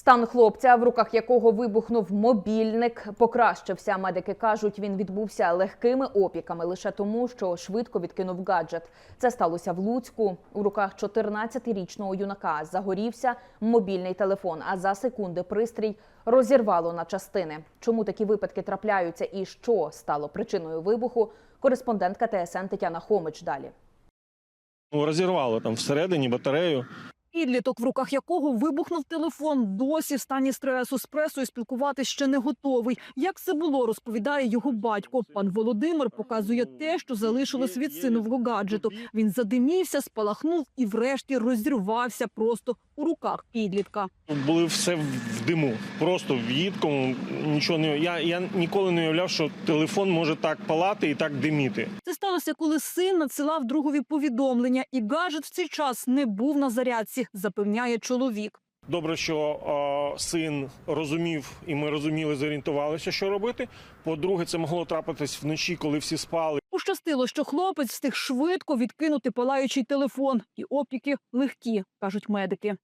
Стан хлопця, в руках якого вибухнув мобільник, покращився. Медики кажуть, він відбувся легкими опіками лише тому, що швидко відкинув гаджет. Це сталося в Луцьку. У руках 14-річного юнака загорівся мобільний телефон. А за секунди пристрій розірвало на частини. Чому такі випадки трапляються і що стало причиною вибуху? Кореспондентка ТСН Тетяна Хомич далі. Ну, розірвало там всередині батарею. Підліток, в руках якого вибухнув телефон, досі в стані стресу з пресою спілкуватись ще не готовий. Як це було, розповідає його батько. Пан Володимир показує те, що залишилось від синового гаджету. Він задимівся, спалахнув і, врешті, розірвався просто у руках підлітка. Були все в диму, просто в їдкому. Нічого не я, я ніколи не уявляв, що телефон може так палати і так диміти. Це сталося, коли син надсилав другові повідомлення, і гаджет в цей час не був на зарядці, запевняє чоловік. Добре, що е, син розумів, і ми розуміли, зорієнтувалися, що робити. По-друге, це могло трапитись вночі, коли всі спали. Пощастило, що хлопець встиг швидко відкинути палаючий телефон, і опіки легкі, кажуть медики.